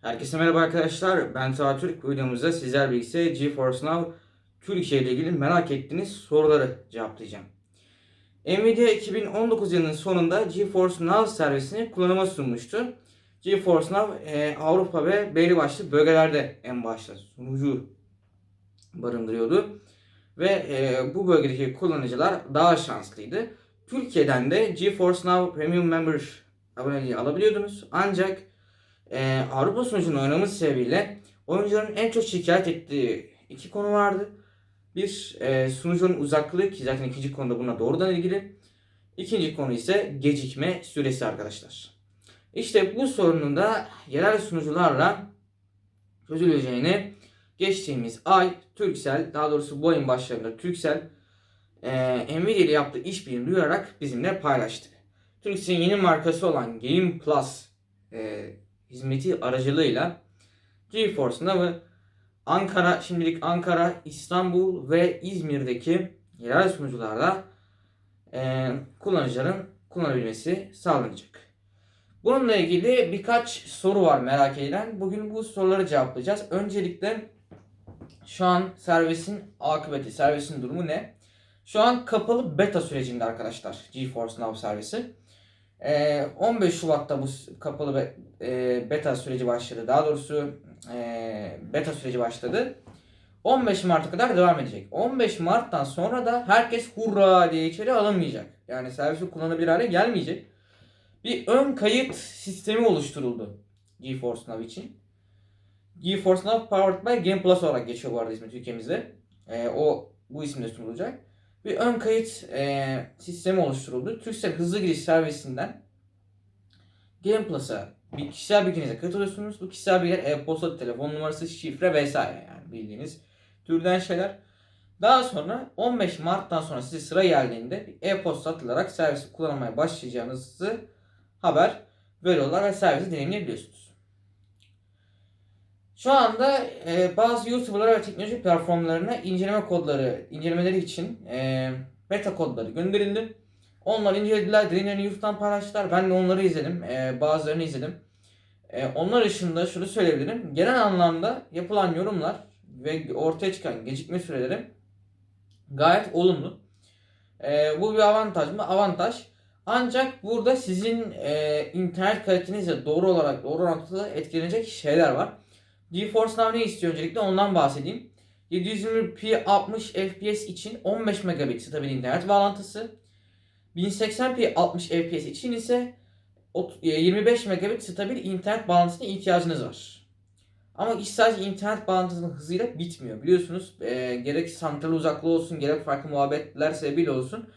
Herkese merhaba arkadaşlar. Ben Taha Türk. Videomuzda sizler birlikte GeForce Now Türkiye ile ilgili merak ettiğiniz soruları cevaplayacağım. Nvidia 2019 yılının sonunda GeForce Now servisini kullanıma sunmuştu. GeForce Now e, Avrupa ve belli başlı bölgelerde en başta sunucu barındırıyordu. Ve e, bu bölgedeki kullanıcılar daha şanslıydı. Türkiye'den de GeForce Now Premium Member aboneliği alabiliyordunuz. Ancak e, Avrupa sunucunun oynaması sebebiyle oyuncuların en çok şikayet ettiği iki konu vardı. Bir e, sunucunun uzaklığı ki zaten ikinci konuda buna doğrudan ilgili. İkinci konu ise gecikme süresi arkadaşlar. İşte bu sorunun da yerel sunucularla çözüleceğini geçtiğimiz ay Turkcell daha doğrusu bu ayın başlarında Turkcell e, Nvidia ile yaptığı işbirliğini duyurarak bizimle paylaştı. Turkcell'in yeni markası olan Game Plus e, hizmeti aracılığıyla GeForce Now'ı Ankara, şimdilik Ankara, İstanbul ve İzmir'deki yerel sunucularda e, kullanıcıların kullanabilmesi sağlanacak. Bununla ilgili birkaç soru var merak edilen. Bugün bu soruları cevaplayacağız. Öncelikle şu an servisin akıbeti, servisin durumu ne? Şu an kapalı beta sürecinde arkadaşlar GeForce Now servisi. Ee, 15 Şubat'ta bu kapalı e, beta süreci başladı. Daha doğrusu e, beta süreci başladı. 15 Mart'a kadar devam edecek. 15 Mart'tan sonra da herkes hurra diye içeri alınmayacak. Yani servisi kullanabilir hale gelmeyecek. Bir ön kayıt sistemi oluşturuldu GeForce Now için. GeForce Now Powered by Game Plus olarak geçiyor bu arada ismi Türkiye'mizde. Ee, o bu isimle sunulacak. Bir ön kayıt e, sistemi oluşturuldu. Turkcell hızlı giriş servisinden Game Plus'a bir kişisel bilginize kayıt oluyorsunuz. Bu kişisel bilgiler e-posta, telefon numarası, şifre vesaire yani bildiğiniz türden şeyler. Daha sonra 15 Mart'tan sonra size sıra geldiğinde e-posta atılarak servisi kullanmaya başlayacağınızı haber veriyorlar ve servisi deneyimleyebiliyorsunuz. Şu anda e, bazı YouTuber'lara ve teknoloji platformlarına inceleme kodları, incelemeleri için e, beta kodları gönderildi. Onlar incelediler, deneyimlerini YouTube'dan paylaştılar. Ben de onları izledim. E, bazılarını izledim. E, onlar dışında şunu söyleyebilirim. Genel anlamda yapılan yorumlar ve ortaya çıkan gecikme süreleri gayet olumlu. E, bu bir avantaj mı? Avantaj. Ancak burada sizin e, internet kalitenizle doğru olarak doğru orantılı etkilenecek şeyler var. GeForce Now ne istiyor öncelikle ondan bahsedeyim. 720p 60 fps için 15 megabit stabil internet bağlantısı. 1080p 60 fps için ise ot- e, 25 megabit stabil internet bağlantısına ihtiyacınız var. Ama iş sadece internet bağlantısının hızıyla bitmiyor. Biliyorsunuz e, gerek santral uzaklığı olsun gerek farklı muhabbetler sebebiyle olsun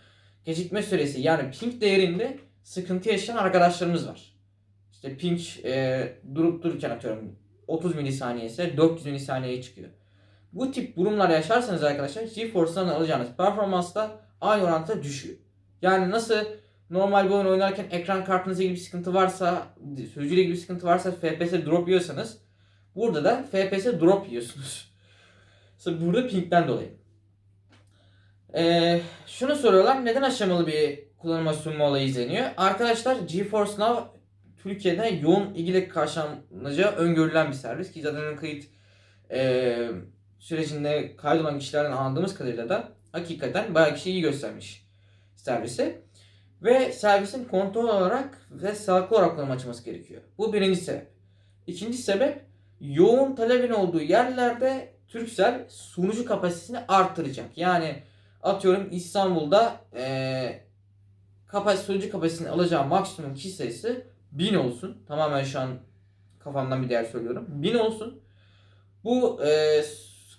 gecikme süresi yani ping değerinde sıkıntı yaşayan arkadaşlarımız var. İşte ping e, durup dururken atıyorum 30 milisaniye ise 400 milisaniyeye çıkıyor. Bu tip durumlar yaşarsanız arkadaşlar GeForce'dan alacağınız performans da aynı orantıda düşüyor. Yani nasıl normal bir oyun oynarken ekran kartınızda ilgili bir sıkıntı varsa, sürücüyle ilgili bir sıkıntı varsa FPS drop yiyorsanız burada da FPS drop yiyorsunuz. Sırf burada pingden dolayı. Ee, şunu soruyorlar neden aşamalı bir kullanıma sunma olayı izleniyor? Arkadaşlar GeForce Now Türkiye'de yoğun ilgiyle karşılanacağı öngörülen bir servis ki zaten kayıt e, sürecinde kaydolan kişilerden anladığımız kadarıyla da hakikaten bayağı kişi iyi göstermiş servise. Ve servisin kontrol olarak ve sağlıklı olarak kullanıma açılması gerekiyor. Bu birinci sebep. İkinci sebep yoğun talebin olduğu yerlerde Turkcell sunucu kapasitesini arttıracak. Yani atıyorum İstanbul'da e, kapasite, sunucu kapasitesini alacağı maksimum kişi sayısı 1000 olsun. Tamamen şu an kafamdan bir değer söylüyorum. 1000 olsun. Bu e,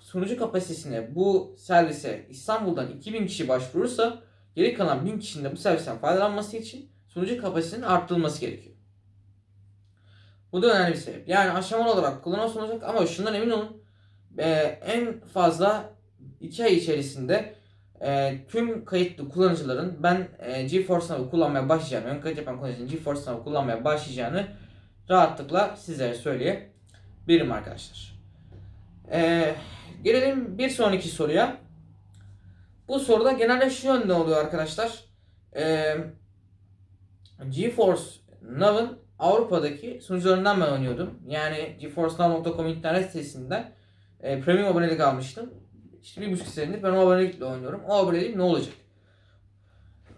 sunucu kapasitesine bu servise İstanbul'dan 2000 kişi başvurursa geri kalan 1000 kişinin de bu servisten faydalanması için sunucu kapasitesinin arttırılması gerekiyor. Bu da önemli bir sebep. Yani aşamalı olarak kullanıma sunulacak ama şundan emin olun e, en fazla 2 ay içerisinde e, tüm kayıtlı kullanıcıların ben e, GeForce Now'ı kullanmaya başlayacağını, ön kayıt yapan kullanıcının GeForce Now'ı kullanmaya başlayacağını rahatlıkla sizlere söyleyebilirim arkadaşlar. E, gelelim bir sonraki soruya. Bu soruda genelde şu yönde oluyor arkadaşlar. E, GeForce Now'ın Avrupa'daki sunucularından ben oynuyordum. Yani GeForceNow.com internet sitesinden e, premium abonelik almıştım. İşte bir buçuk senedir ben o abonelikle oynuyorum. O abonelik ne olacak?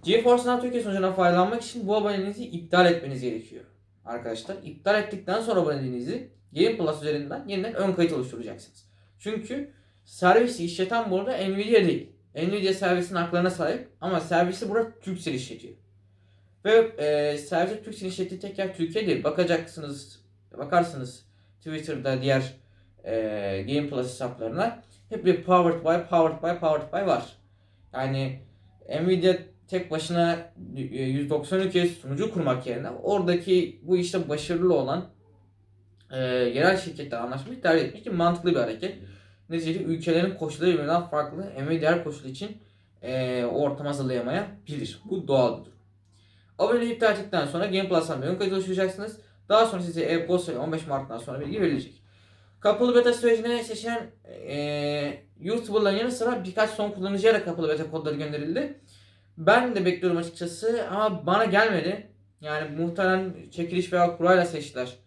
GeForce Now Türkiye sunucundan faydalanmak için bu aboneliğinizi iptal etmeniz gerekiyor. Arkadaşlar iptal ettikten sonra aboneliğinizi Game Plus üzerinden yeniden ön kayıt oluşturacaksınız. Çünkü servisi işleten burada Nvidia değil. Nvidia servisin haklarına sahip ama servisi burada Turkcell işletiyor. Ve e, servisi Turkcell işlettiği tek yer Türkiye değil. Bakacaksınız, bakarsınız Twitter'da diğer e, Game Plus hesaplarına hep bir powered by, powered by, powered by var. Yani Nvidia tek başına e, 190 ülkeye sunucu kurmak yerine oradaki bu işte başarılı olan e, yerel şirketler anlaşmayı tercih etmiş ki mantıklı bir hareket. Neticede ülkelerin koşulları birbirinden farklı. Nvidia her koşul için e, o ortam hazırlayamayabilir. Bu doğal bir durum. Aboneliği iptal ettikten sonra Game Plus'tan bir ön kayıt oluşturacaksınız. Daha sonra size e-posta ile 15 Mart'tan sonra bilgi verilecek. Kapalı beta sürecine seçilen e, YouTuber'ların yanı sıra birkaç son kullanıcıya da kapalı beta kodları gönderildi. Ben de bekliyorum açıkçası ama bana gelmedi. Yani muhtemelen çekiliş veya kurayla seçtiler.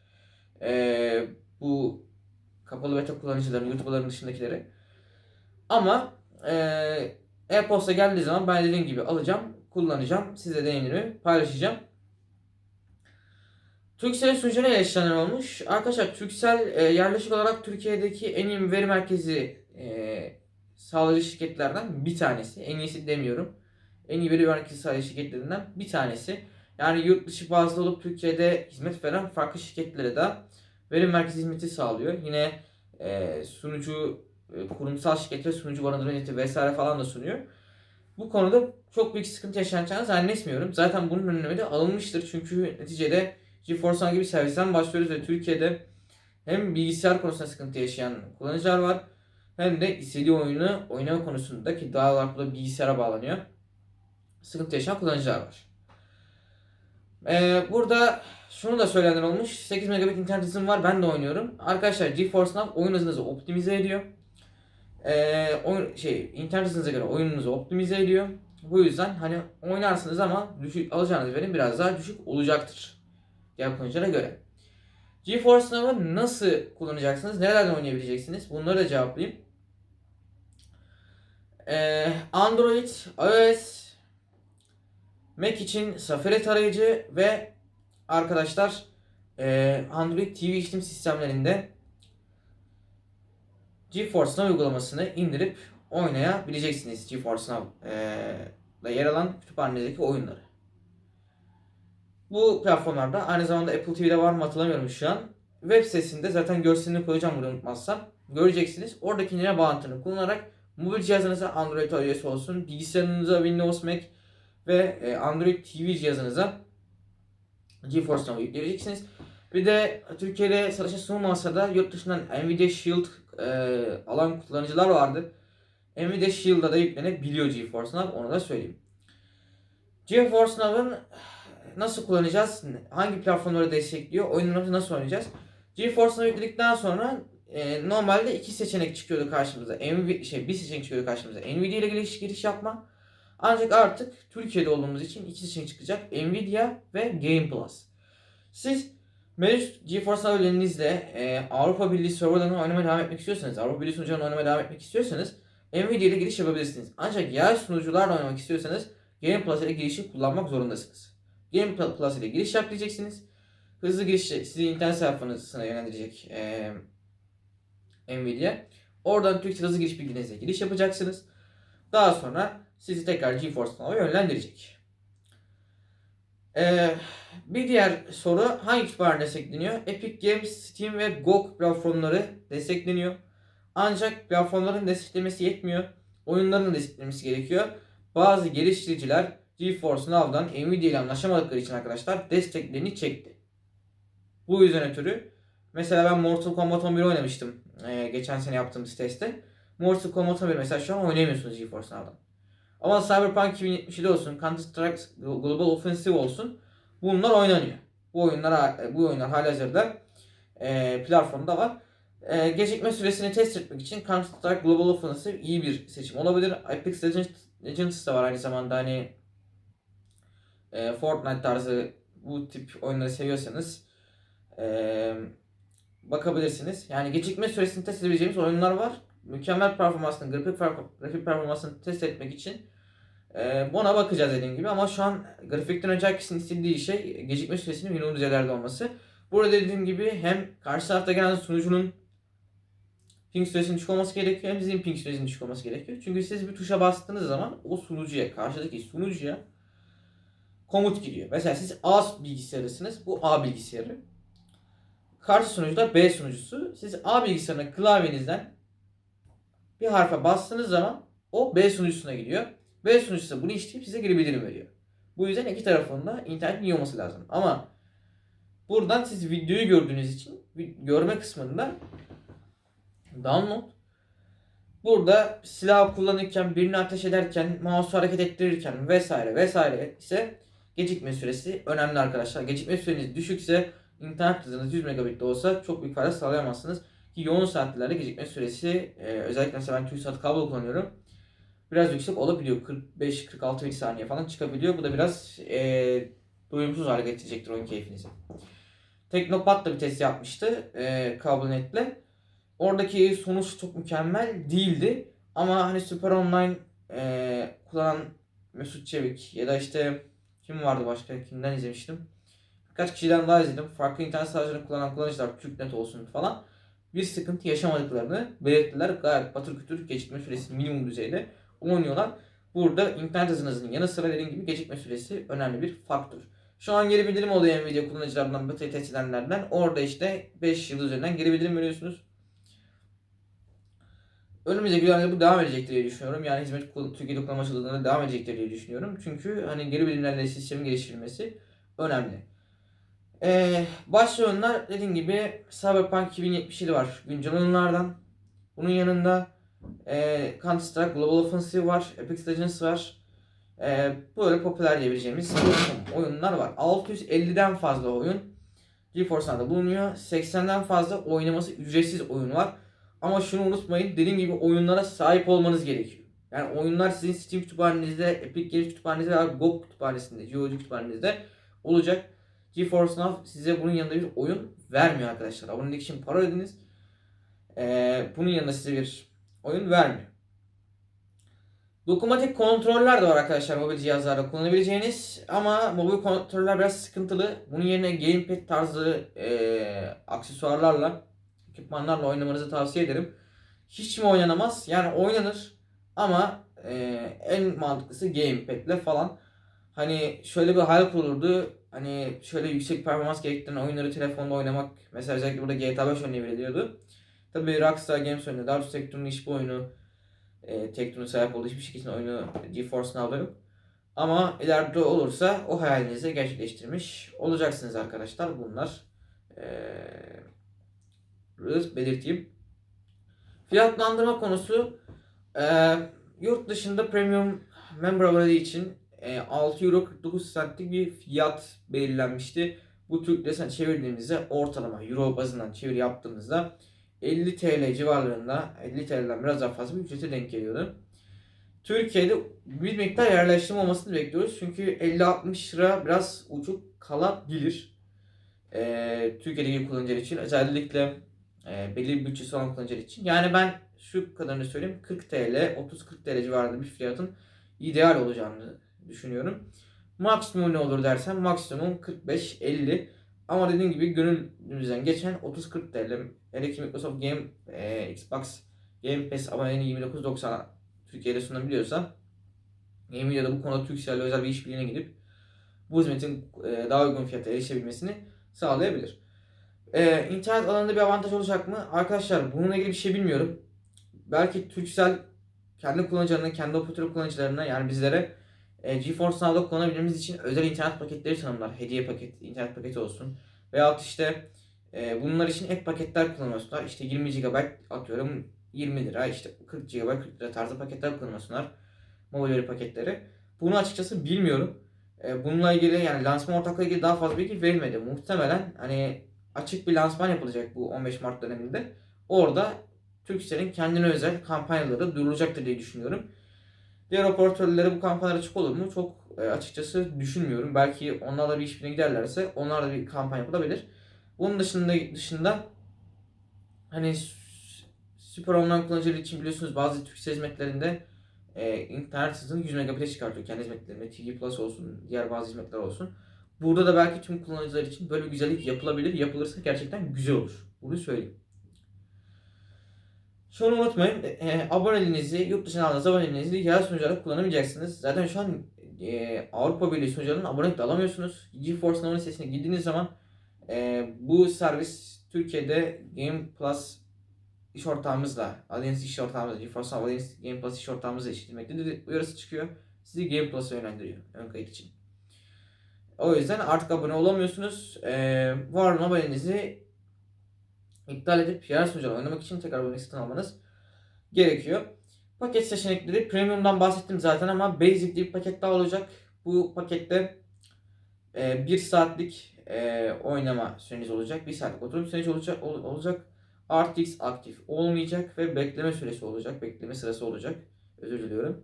E, bu kapalı beta kullanıcıların, YouTuber'ların dışındakileri. Ama e, e-posta geldiği zaman ben dediğim gibi alacağım, kullanacağım. Size deneyimlerimi paylaşacağım. Turkcell'in sunucuna eleştirenler olmuş. Arkadaşlar Turkcell e, yerleşik olarak Türkiye'deki en iyi veri merkezi e, sağlayıcı şirketlerden bir tanesi. En iyisi demiyorum. En iyi veri merkezi sağlayıcı şirketlerinden bir tanesi. Yani yurt dışı bazlı olup Türkiye'de hizmet veren farklı şirketlere de veri merkezi hizmeti sağlıyor. Yine e, sunucu e, kurumsal şirketlere sunucu barındırma hizmeti vesaire falan da sunuyor. Bu konuda çok büyük sıkıntı yaşanacağını zannetmiyorum. Zaten bunun önlemi de alınmıştır. Çünkü neticede GeForce gibi servisten başlıyoruz ve Türkiye'de hem bilgisayar konusunda sıkıntı yaşayan kullanıcılar var hem de istediği oyunu oynama konusunda ki daha olarak da bilgisayara bağlanıyor. Sıkıntı yaşayan kullanıcılar var. Ee, burada şunu da söylenir olmuş. 8 megabit internet hızım var. Ben de oynuyorum. Arkadaşlar GeForce Now oyun hızınızı optimize ediyor. Ee, oyun, şey internet hızınıza göre oyununuzu optimize ediyor. Bu yüzden hani oynarsınız ama düşük, alacağınız verim biraz daha düşük olacaktır. Diğer kullanıcılara göre. GeForce Now'ı nasıl kullanacaksınız? Nerelerden oynayabileceksiniz? Bunları da cevaplayayım. Ee, Android, iOS, Mac için Safari tarayıcı ve arkadaşlar e, Android TV işletim sistemlerinde GeForce Now uygulamasını indirip oynayabileceksiniz. GeForce Now e, yer alan kütüphanedeki oyunları. Bu platformlarda aynı zamanda Apple TV'de var mı hatırlamıyorum şu an. Web sitesinde zaten görselini koyacağım bunu unutmazsam. Göreceksiniz. Oradaki yine bağlantını kullanarak mobil cihazınıza Android iOS olsun, bilgisayarınıza Windows Mac ve e, Android TV cihazınıza GeForce Now'ı yükleyeceksiniz. Bir de Türkiye'de satışa sunulmasa da yurt dışından Nvidia Shield e, alan kullanıcılar vardı. Nvidia Shield'a da yüklenebiliyor GeForce Now onu da söyleyeyim. GeForce Now'ın nasıl kullanacağız? Hangi platformları destekliyor? Oyunlarımızı nasıl oynayacağız? GeForce Now yükledikten sonra e, normalde iki seçenek çıkıyordu karşımıza. Nvidia, şey bir seçenek çıkıyordu karşımıza. Nvidia ile giriş, giriş yapma. Ancak artık Türkiye'de olduğumuz için iki seçenek çıkacak. Nvidia ve Game Plus. Siz mevcut GeForce Now elinizle e, Avrupa Birliği serverlarını oynamaya devam etmek istiyorsanız, Avrupa Birliği sunucularını oynamaya devam etmek istiyorsanız Nvidia ile giriş yapabilirsiniz. Ancak yer sunucularla oynamak istiyorsanız Game Plus ile girişi kullanmak zorundasınız. Game Plus ile giriş yap diyeceksiniz. Hızlı giriş sizi internet sayfanızına yönlendirecek e, Nvidia. Oradan Türkçe hızlı giriş bilginize giriş yapacaksınız. Daha sonra sizi tekrar GeForce Now'a yönlendirecek. Ee, bir diğer soru hangi kütüphane destekleniyor? Epic Games, Steam ve GOG platformları destekleniyor. Ancak platformların desteklemesi yetmiyor. Oyunların desteklemesi gerekiyor. Bazı geliştiriciler GeForce Now'dan Nvidia ile anlaşamadıkları için arkadaşlar desteklerini çekti. Bu yüzden ötürü mesela ben Mortal Kombat 11 oynamıştım ee, geçen sene yaptığımız testte. Mortal Kombat 11 mesela şu an oynayamıyorsunuz GeForce Now'dan. Ama Cyberpunk 2077 olsun, Counter Strike Global Offensive olsun bunlar oynanıyor. Bu oyunlar bu oyunlar halihazırda e, platformda var. E, gecikme süresini test etmek için Counter Strike Global Offensive iyi bir seçim olabilir. Apex Legends, Legends da var aynı zamanda hani e, Fortnite tarzı bu tip oyunları seviyorsanız Ee, bakabilirsiniz. Yani gecikme süresini test edebileceğimiz oyunlar var. Mükemmel performansını, grafik, grafik performansını test etmek için e, buna bakacağız dediğim gibi. Ama şu an grafikten önce herkesin istediği şey gecikme süresinin minimum düzeylerde olması. Burada dediğim gibi hem karşı tarafta gelen sunucunun ping süresinin düşük olması gerekiyor hem sizin ping süresinin düşük olması gerekiyor. Çünkü siz bir tuşa bastığınız zaman o sunucuya, karşıdaki sunucuya komut giriyor. Mesela siz A bilgisayarısınız. Bu A bilgisayarı. Karşı sunucu da B sunucusu. Siz A bilgisayarına klavyenizden bir harfe bastığınız zaman o B sunucusuna gidiyor. B sunucusu da bunu işleyip size geri bildirim veriyor. Bu yüzden iki tarafında internetin iyi olması lazım. Ama buradan siz videoyu gördüğünüz için görme kısmında download burada silah kullanırken, birini ateş ederken, mouse hareket ettirirken vesaire vesaire ise gecikme süresi önemli arkadaşlar. Gecikme süreniz düşükse internet hızınız 100 megabit de olsa çok büyük fayda sağlayamazsınız. Ki yoğun saatlerde gecikme süresi e, özellikle mesela ben TürkSat kablo kullanıyorum. Biraz yüksek olabiliyor. 45-46 saniye falan çıkabiliyor. Bu da biraz e, doyumsuz hale getirecektir oyun keyfinizi. Teknopat da bir test yapmıştı e, kablonetle. Oradaki sonuç çok mükemmel değildi. Ama hani Super Online e, kullanan Mesut Çevik ya da işte kim vardı başka kimden izlemiştim. Birkaç kişiden daha izledim. Farklı internet sağlayıcılarını kullanan kullanıcılar TürkNet olsun falan bir sıkıntı yaşamadıklarını belirttiler. Gayet batır kütür gecikme süresi minimum düzeyde oynuyorlar. Burada internet hızınızın yanı sıra dediğim gibi gecikme süresi önemli bir faktör. Şu an geri bildirim oluyor Nvidia kullanıcılarından, bateri test edenlerden. Orada işte 5 yıl üzerinden geri bildirim veriyorsunuz. Önümüzdeki dönemde bu devam edecektir diye düşünüyorum. Yani hizmet Türkiye'de kullanmacılığında devam edecektir diye düşünüyorum. Çünkü hani geri bildirimlerle sistemin geliştirilmesi önemli. Ee, başlı oyunlar dediğim gibi Cyberpunk 2077 var güncel oyunlardan. Bunun yanında e, Counter Strike Global Offensive var, Apex Legends var. E, böyle popüler diyebileceğimiz oyunlar var. 650'den fazla oyun GeForce'da bulunuyor. 80'den fazla oynaması ücretsiz oyun var. Ama şunu unutmayın dediğim gibi oyunlara sahip olmanız gerekiyor. Yani oyunlar sizin Steam kütüphanenizde, Epic Games kütüphanenizde GOG kütüphanesinde, GOG kütüphanenizde olacak. GeForce Now size bunun yanında bir oyun vermiyor arkadaşlar. Abonelik için para ödediniz. Ee, bunun yanında size bir oyun vermiyor. Dokunmatik kontroller de var arkadaşlar mobil cihazlarda kullanabileceğiniz ama mobil kontroller biraz sıkıntılı. Bunun yerine gamepad tarzı e, aksesuarlarla, ekipmanlarla oynamanızı tavsiye ederim. Hiç mi oynanamaz? Yani oynanır ama e, en mantıklısı gamepad'le falan. Hani şöyle bir hayal kurulurdu. Hani şöyle yüksek performans gerektiren oyunları telefonda oynamak. Mesela özellikle burada GTA 5 örneği veriliyordu. Tabii Rockstar Games oyunu, Darus Tekton'un hiçbir oyunu e, Tekton'un sahip olduğu hiçbir şirketin oyunu GeForce Now'da yok. Ama ileride olursa o hayalinizi gerçekleştirmiş olacaksınız arkadaşlar. Bunlar e, belirteyim. Fiyatlandırma konusu e, yurt dışında premium member aboneleri için e, 6 euro 49 centlik bir fiyat belirlenmişti. Bu Türk lirasına çevirdiğimizde ortalama euro bazından çeviri yaptığımızda 50 TL civarlarında 50 TL'den biraz daha fazla bir ücrete denk geliyordu. Türkiye'de bir miktar yerleştirme olmasını bekliyoruz. Çünkü 50-60 lira biraz uçuk kalabilir. Ee, Türkiye'deki kullanıcılar için özellikle e, belli bir bütçesi olan kullanıcılar için. Yani ben şu kadarını söyleyeyim 40 TL 30-40 TL civarında bir fiyatın ideal olacağını düşünüyorum. Maksimum ne olur dersen maksimum 45-50 ama dediğim gibi gönlümüzden geçen 30-40 TL. Hele ki Microsoft Game, e, Xbox Game Pass aboneliğini 29.90 Türkiye'de sunabiliyorsa Nvidia da bu konuda Turkcell'le özel bir işbirliğine gidip bu hizmetin e, daha uygun fiyata erişebilmesini sağlayabilir. E, internet alanında bir avantaj olacak mı? Arkadaşlar bununla ilgili bir şey bilmiyorum. Belki Turkcell kendi kullanıcılarına, kendi operatör kullanıcılarına yani bizlere e, GeForce Now'da kullanabilmemiz için özel internet paketleri tanımlar. Hediye paket, internet paketi olsun. Veyahut işte e, bunlar için ek paketler kullanıyorlar. İşte 20 GB atıyorum 20 lira, işte 40 GB 40 lira tarzı paketler kullanıyorlar. Mobil veri paketleri. Bunu açıkçası bilmiyorum. E, bununla ilgili yani lansman ortaklığı ilgili daha fazla bilgi verilmedi. Muhtemelen hani açık bir lansman yapılacak bu 15 Mart döneminde. Orada Turkcell'in kendine özel kampanyaları duyurulacaktır diye düşünüyorum. Diğer operatörlere bu kampanyalar açık olur mu? Çok e, açıkçası düşünmüyorum. Belki onlarla bir işbirliğine giderlerse onlarla bir kampanya yapılabilir. Bunun dışında dışında hani süper online kullanıcıları için biliyorsunuz bazı Türkcell hizmetlerinde e, internet hızını 100 megabit'e çıkartıyor kendi hizmetlerinde. TV Plus olsun, diğer bazı hizmetler olsun. Burada da belki tüm kullanıcılar için böyle bir güzellik yapılabilir. Yapılırsa gerçekten güzel olur. Bunu söyleyeyim. Şunu unutmayın. E, aboneliğinizi, yurt dışına aldığınız aboneliğinizi yerel sunucularda kullanamayacaksınız. Zaten şu an e, Avrupa Birliği sunucularının abonelik de alamıyorsunuz. GeForce Now'ın sitesine girdiğiniz zaman e, bu servis Türkiye'de Game Plus iş ortağımızla, Alliance iş ortağımızla, GeForce Now Alliance Game Plus iş ortağımızla eşitlemektedir. Uyarısı çıkıyor. Sizi Game Plus'a yönlendiriyor ön kayıt için. O yüzden artık abone olamıyorsunuz. Ee, var olan abonenizi iptal edip yer sunucularla oynamak için tekrar abonelik satın almanız gerekiyor. Paket seçenekleri Premium'dan bahsettim zaten ama Basic diye bir paket daha olacak. Bu pakette e, bir saatlik e, oynama süreniz olacak. Bir saatlik oturum süreniz olacak. ol- olacak. RTX aktif olmayacak ve bekleme süresi olacak. Bekleme sırası olacak. Özür diliyorum.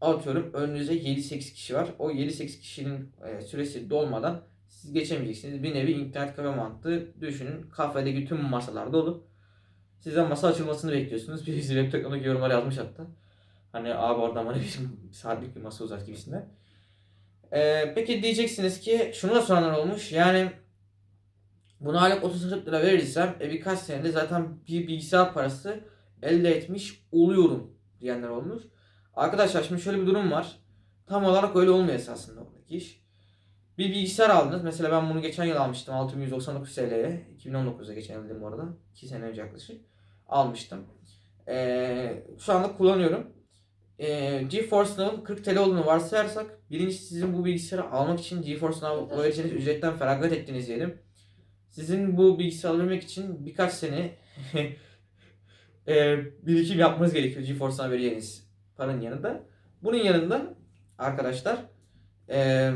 Atıyorum önünüzde 7-8 kişi var. O 7-8 kişinin e, süresi dolmadan siz geçemeyeceksiniz. Bir nevi internet kafe mantığı düşünün. Kafedeki tüm masalar dolu. Sizden masa açılmasını bekliyorsunuz. Birisi web teknoloji yorumları yazmış hatta. Hani abi oradan bana bir saatlik bir masa uzat gibisinden. Ee, peki diyeceksiniz ki şunu da soranlar olmuş. Yani buna aylık 30 lira verirsem e, birkaç senede zaten bir bilgisayar parası elde etmiş oluyorum diyenler olmuş. Arkadaşlar şimdi şöyle bir durum var. Tam olarak öyle olmuyor esasında oradaki iş. Bir bilgisayar aldınız. Mesela ben bunu geçen yıl almıştım 6199 TL'ye. 2019'da geçen yıl dedim bu arada. 2 sene önce yaklaşık. Almıştım. Ee, şu anda kullanıyorum. Ee, GeForce Now'ın 40 TL olduğunu varsayarsak birincisi sizin bu bilgisayarı almak için GeForce Now vereceğiniz ücretten feragat ettiğiniz diyelim. Sizin bu bilgisayarı alabilmek için birkaç sene e, birikim yapmanız gerekiyor GeForce Now vereceğiniz paranın yanında. Bunun yanında arkadaşlar e,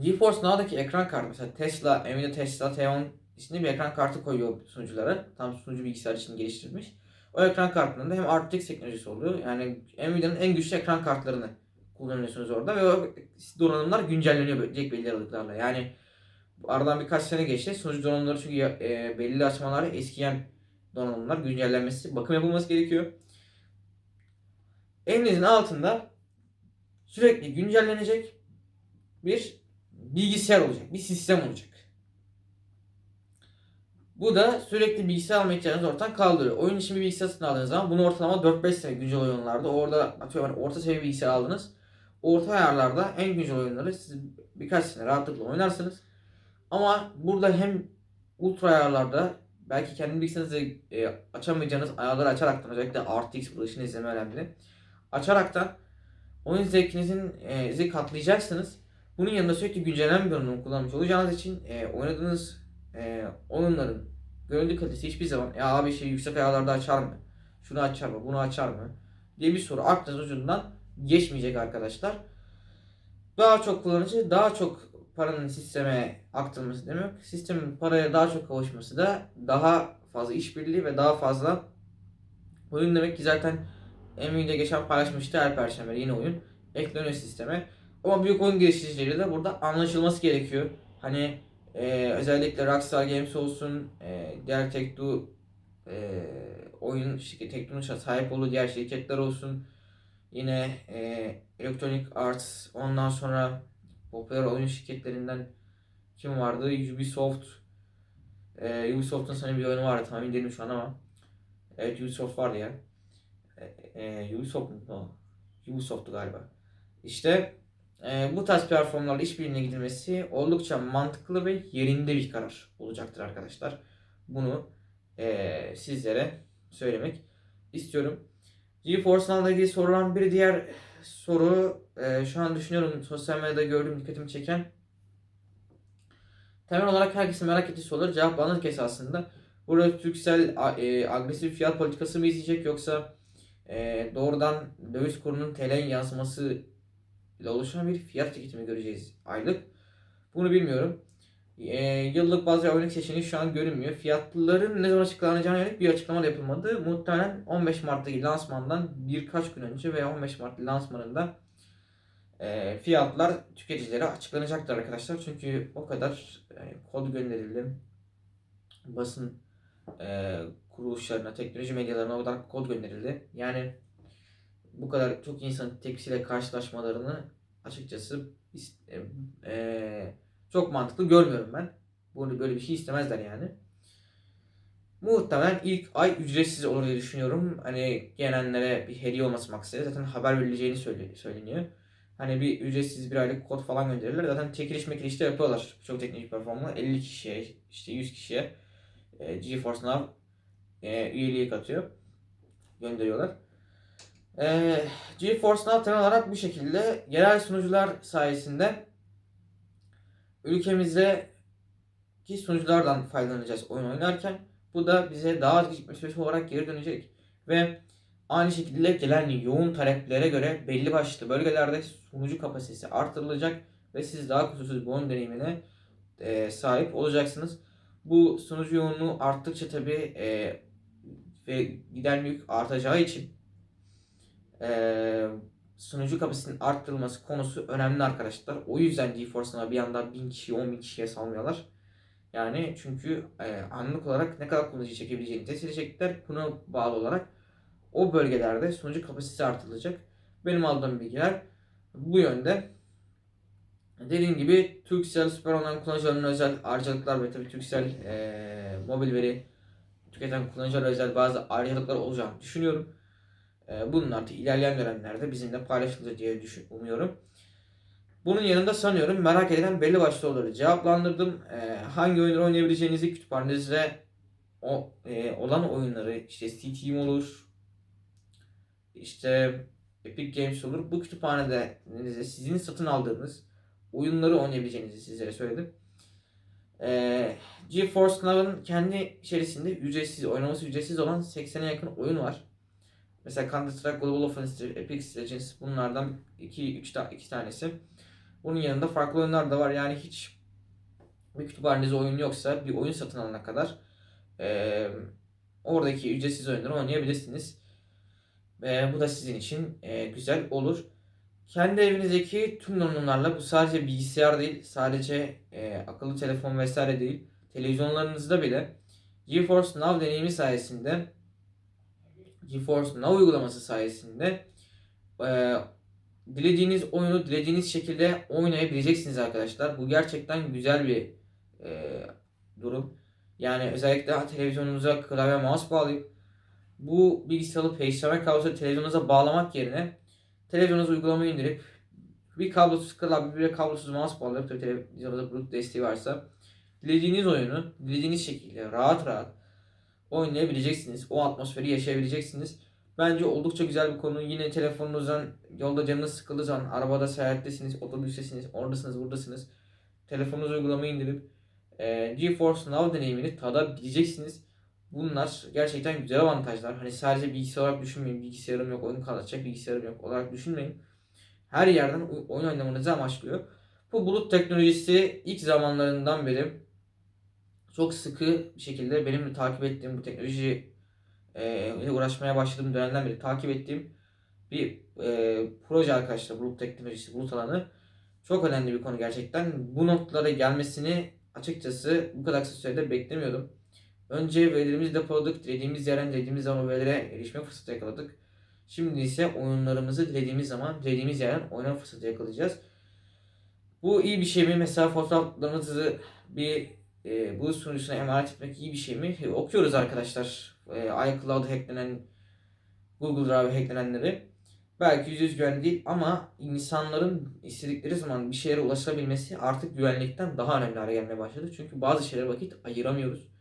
GeForce Now'daki ekran kartı mesela Tesla, Nvidia Tesla T10 isimli bir ekran kartı koyuyor sunuculara. Tam sunucu bilgisayar için geliştirilmiş. O ekran kartlarında hem RTX teknolojisi oluyor. Yani Nvidia'nın en güçlü ekran kartlarını kullanıyorsunuz orada ve o donanımlar güncelleniyor böyle belli aralıklarla. Yani aradan birkaç sene geçti. Sunucu donanımları çünkü e, belli açmaları eskiyen donanımlar güncellenmesi, bakım yapılması gerekiyor. Elinizin altında sürekli güncellenecek bir bilgisayar olacak, bir sistem olacak. Bu da sürekli bilgisayar alma ihtiyacınızı ortadan kaldırıyor. Oyun için bir bilgisayar satın aldığınız zaman bunu ortalama 4-5 sene güncel oyunlarda orada atıyorum hani orta seviye bilgisayar aldınız. Orta ayarlarda en güncel oyunları siz birkaç sene rahatlıkla oynarsınız. Ama burada hem ultra ayarlarda belki kendi bilgisayarınızda e, açamayacağınız ayarları açaraktan özellikle RTX burada işin izleme önemli. Açaraktan oyun zevkinizin e, katlayacaksınız. Bunun yanında sürekli güncellenen bir donanım kullanmış olacağınız için e, oynadığınız e, oyunların görüntü kalitesi hiçbir zaman ya abi şey yüksek ayarlarda açar mı? Şunu açar mı? Bunu açar mı? diye bir soru aklınız ucundan geçmeyecek arkadaşlar. Daha çok kullanıcı, daha çok paranın sisteme aktarılması demek. Sistemin paraya daha çok kavuşması da daha fazla işbirliği ve daha fazla oyun demek ki zaten Nvidia geçen paylaşmıştı her perşembe yeni oyun ekleniyor sisteme. Ama büyük oyun geliştiricileri de burada anlaşılması gerekiyor. Hani e, özellikle Rockstar Games olsun, e, diğer Take-Two e, oyun şirketi Take-Two'nun sahip olduğu diğer şirketler olsun. Yine e, Electronic Arts, ondan sonra popüler oyun şirketlerinden kim vardı? Ubisoft. E, Ubisoft'un sana bir oyunu vardı tahmin değilim şu an ama. Evet Ubisoft vardı ya. E, e, Ubisoft mu? No. Ubisoft'tu galiba. İşte e, bu tarz platformlarla işbirliğine gidilmesi oldukça mantıklı ve yerinde bir karar olacaktır arkadaşlar. Bunu e, sizlere söylemek istiyorum. GeForce Now'la ilgili sorulan bir diğer soru e, şu an düşünüyorum sosyal medyada gördüğüm dikkatimi çeken temel olarak herkesin merak ettiği soruları cevaplanır esasında. Burada Turkcell a- e, agresif fiyat politikası mı izleyecek yoksa e, doğrudan döviz kurunun TL'nin yansıması ile oluşan bir fiyat tüketimi göreceğiz aylık. Bunu bilmiyorum. E, yıllık bazı abonelik seçeneği şu an görünmüyor. Fiyatların ne zaman açıklanacağına yönelik bir açıklama da yapılmadı. Muhtemelen 15 Mart'taki lansmandan birkaç gün önce veya 15 Mart lansmanında e, fiyatlar tüketicilere açıklanacaktır arkadaşlar. Çünkü o kadar yani kod gönderildi. basın e, kuruluşlarına, teknoloji medyalarına o kadar kod gönderildi. Yani bu kadar çok insanın tepkisiyle karşılaşmalarını açıkçası e, e, çok mantıklı görmüyorum ben. Bunu böyle bir şey istemezler yani. Muhtemelen ilk ay ücretsiz olur diye düşünüyorum. Hani gelenlere bir hediye olması maksadıyla zaten haber verileceğini söyle, söyleniyor. Hani bir ücretsiz bir aylık kod falan gönderirler. Zaten çekiliş mekiliş de yapıyorlar. Çok teknik platformla 50 kişiye işte 100 kişiye e, GeForce Now e, üyeliği katıyor. Gönderiyorlar. E, GeForce Now temel olarak bu şekilde yerel sunucular sayesinde ülkemizdeki sunuculardan faydalanacağız oyun oynarken. Bu da bize daha az gecikme süresi olarak geri dönecek. Ve aynı şekilde gelen yoğun taleplere göre belli başlı bölgelerde sunucu kapasitesi artırılacak ve siz daha kusursuz bir oyun deneyimine e, sahip olacaksınız. Bu sunucu yoğunluğu arttıkça tabi e, ve giden yük artacağı için e, sunucu kapasitenin arttırılması konusu önemli arkadaşlar. O yüzden GeForce'una bir anda 1000 kişi 10 bin kişiye salmıyorlar. Yani çünkü e, anlık olarak ne kadar kullanıcı çekebileceğini test edecekler. Buna bağlı olarak o bölgelerde sunucu kapasitesi artırılacak. Benim aldığım bilgiler bu yönde. Dediğim gibi Turkcell Süper Online kullanıcılarına özel harcalıklar ve tabii Turkcell e, mobil veri tüketen kullanıcılara özel bazı ayrıcalıklar olacağını düşünüyorum. E, bunun artık ilerleyen dönemlerde bizimle paylaşılır diye düşün, umuyorum. Bunun yanında sanıyorum merak edilen belli başlı soruları cevaplandırdım. E, hangi oyunları oynayabileceğinizi kütüphanenizde o, e, olan oyunları işte Steam olur, işte Epic Games olur. Bu kütüphanede sizin satın aldığınız oyunları oynayabileceğinizi sizlere söyledim. Ee, GeForce Now'ın kendi içerisinde ücretsiz, oynaması ücretsiz olan 80'e yakın oyun var. Mesela Counter Strike Global Offensive, Epic Legends bunlardan 2 3 ta- iki tanesi. Bunun yanında farklı oyunlar da var. Yani hiç bir kütüphanenizde oyun yoksa bir oyun satın alana kadar ee, oradaki ücretsiz oyunları oynayabilirsiniz. Ee, bu da sizin için ee, güzel olur. Kendi evinizdeki tüm donanımlarla bu sadece bilgisayar değil, sadece e, akıllı telefon vesaire değil, televizyonlarınızda bile GeForce Now deneyimi sayesinde GeForce Now uygulaması sayesinde e, dilediğiniz oyunu dilediğiniz şekilde oynayabileceksiniz arkadaşlar. Bu gerçekten güzel bir e, durum. Yani özellikle televizyonunuza klavye mouse bağlayıp bu bilgisayarı HDMI kablosuyla televizyonunuza bağlamak yerine televizyonunuza uygulamayı indirip bir kablosuz klavye bir kablosuz mouse bağlayıp tabii televizyonunuzda Bluetooth desteği varsa dilediğiniz oyunu dilediğiniz şekilde rahat rahat oynayabileceksiniz. O atmosferi yaşayabileceksiniz. Bence oldukça güzel bir konu. Yine telefonunuzdan yolda canınız sıkıldığı zaman arabada seyahattesiniz, otobüstesiniz, oradasınız, buradasınız. Telefonunuza uygulamayı indirip e, GeForce Now deneyimini tadabileceksiniz. Bunlar gerçekten güzel avantajlar. Hani sadece bilgisayar olarak düşünmeyin. Bilgisayarım yok, oyun kalacak bilgisayarım yok olarak düşünmeyin. Her yerden oy- oyun oynamanızı amaçlıyor. Bu bulut teknolojisi ilk zamanlarından beri çok sıkı bir şekilde benim de takip ettiğim bu teknoloji e, ile uğraşmaya başladığım dönemden beri takip ettiğim bir e, proje arkadaşlar bulut teknolojisi, bulut alanı. Çok önemli bir konu gerçekten. Bu noktalara gelmesini açıkçası bu kadar kısa sürede beklemiyordum. Önce verilerimizi depoladık. Dilediğimiz yerden dilediğimiz zaman verilere erişme fırsatı yakaladık. Şimdi ise oyunlarımızı dilediğimiz zaman dilediğimiz yerden oynama fırsatı yakalayacağız. Bu iyi bir şey mi? Mesela fotoğraflarınızı bir e, bu sunucusuna emanet etmek iyi bir şey mi? E, okuyoruz arkadaşlar. E, iCloud hacklenen, Google Drive hacklenenleri. Belki yüz yüz güvenli değil ama insanların istedikleri zaman bir şeye ulaşabilmesi artık güvenlikten daha önemli hale gelmeye başladı. Çünkü bazı şeylere vakit ayıramıyoruz.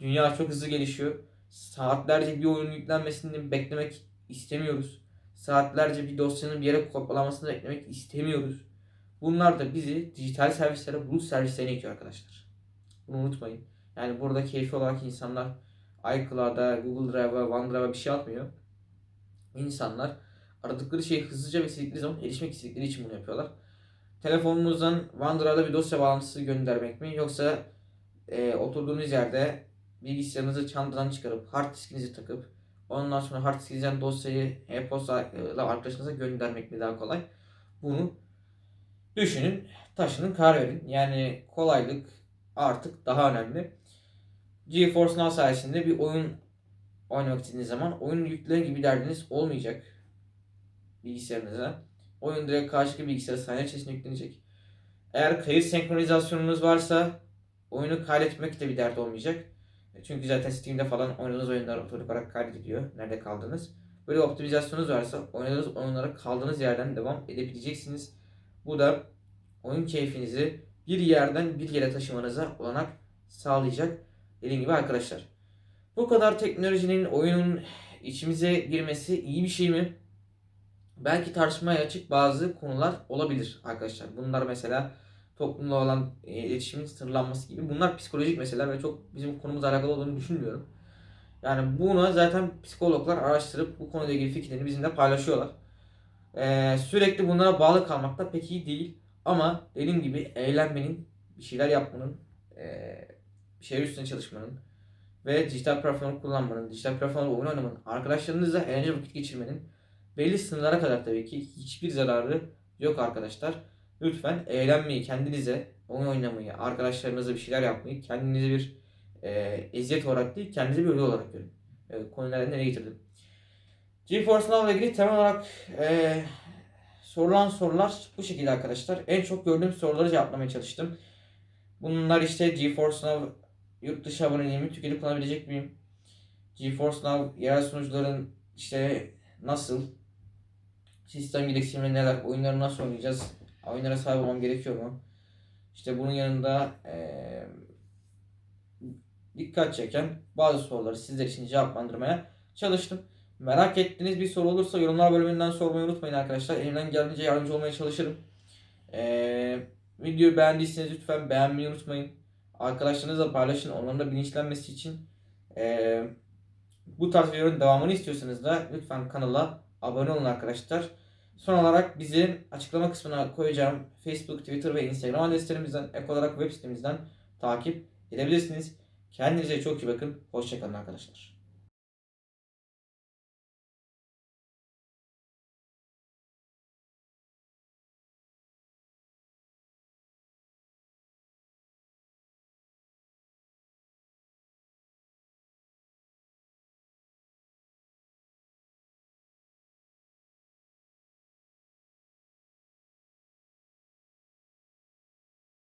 Dünya çok hızlı gelişiyor. Saatlerce bir oyun yüklenmesini beklemek istemiyoruz. Saatlerce bir dosyanın bir yere kopyalanmasını beklemek istemiyoruz. Bunlar da bizi dijital servislere, bulut servislerine itiyor arkadaşlar. Bunu unutmayın. Yani burada keyfi olarak insanlar iCloud'a, Google Drive'a, OneDrive'a bir şey atmıyor. İnsanlar aradıkları şeyi hızlıca ve istedikleri zaman erişmek istedikleri için bunu yapıyorlar. Telefonunuzdan OneDrive'da bir dosya bağlantısı göndermek mi yoksa e, oturduğunuz yerde bilgisayarınızı çantadan çıkarıp hard diskinizi takıp ondan sonra hard diskinizden dosyayı e-posta ile arkadaşınıza göndermek mi daha kolay? Bunu düşünün, taşının karar verin. Yani kolaylık artık daha önemli. GeForce Now sayesinde bir oyun oynamak istediğiniz zaman oyun yükle gibi derdiniz olmayacak bilgisayarınıza. Oyun direkt karşıdaki bilgisayara saniye içerisinde yüklenecek. Eğer kayıt senkronizasyonunuz varsa oyunu kaydetmek de bir dert olmayacak. E, Çünkü zaten Steam'de falan oynadığınız oyunlar otomatik olarak kaydediliyor. Nerede kaldınız. Böyle optimizasyonunuz varsa oynadığınız oyunlara kaldığınız yerden devam edebileceksiniz. Bu da oyun keyfinizi bir yerden bir yere taşımanıza olanak sağlayacak. Dediğim gibi arkadaşlar. Bu kadar teknolojinin oyunun içimize girmesi iyi bir şey mi? Belki tartışmaya açık bazı konular olabilir arkadaşlar. Bunlar mesela toplumla olan e, iletişimin sınırlanması gibi. Bunlar psikolojik meseleler ve çok bizim konumuzla alakalı olduğunu düşünmüyorum. Yani bunu zaten psikologlar araştırıp bu konuyla ilgili fikirlerini bizimle paylaşıyorlar. Ee, sürekli bunlara bağlı kalmak da pek iyi değil. Ama dediğim gibi eğlenmenin, bir şeyler yapmanın, ee, bir şeyler üstüne çalışmanın ve dijital platformu kullanmanın, dijital platformda oyun oynamanın, arkadaşlarınızla eğlenceli vakit geçirmenin belli sınırlara kadar tabii ki hiçbir zararı yok arkadaşlar. Lütfen eğlenmeyi kendinize, oyun oynamayı, arkadaşlarınızla bir şeyler yapmayı kendinize bir e, eziyet olarak değil, kendinize bir ödül olarak görün. Evet, konuları nereye getirdim? GeForce Now ile ilgili temel olarak e, sorulan sorular bu şekilde arkadaşlar. En çok gördüğüm soruları cevaplamaya çalıştım. Bunlar işte GeForce Now yurt dışı aboneliğimi Türkiye'de kullanabilecek miyim? GeForce Now yerel sunucuların işte nasıl? Sistem gereksinimleri neler? Oyunları nasıl oynayacağız? Oyunlara sahip olmam gerekiyor mu? İşte bunun yanında eee dikkat çeken bazı soruları sizler için cevaplandırmaya çalıştım. Merak ettiğiniz bir soru olursa yorumlar bölümünden sormayı unutmayın arkadaşlar. Elimden geldiğince yardımcı olmaya çalışırım. Ee, videoyu beğendiyseniz lütfen beğenmeyi unutmayın. Arkadaşlarınızla paylaşın. Onların da bilinçlenmesi için. Ee, bu tarz videoların devamını istiyorsanız da lütfen kanala abone olun arkadaşlar. Son olarak bizi açıklama kısmına koyacağım Facebook, Twitter ve Instagram adreslerimizden ek olarak web sitemizden takip edebilirsiniz. Kendinize çok iyi bakın. Hoşçakalın arkadaşlar.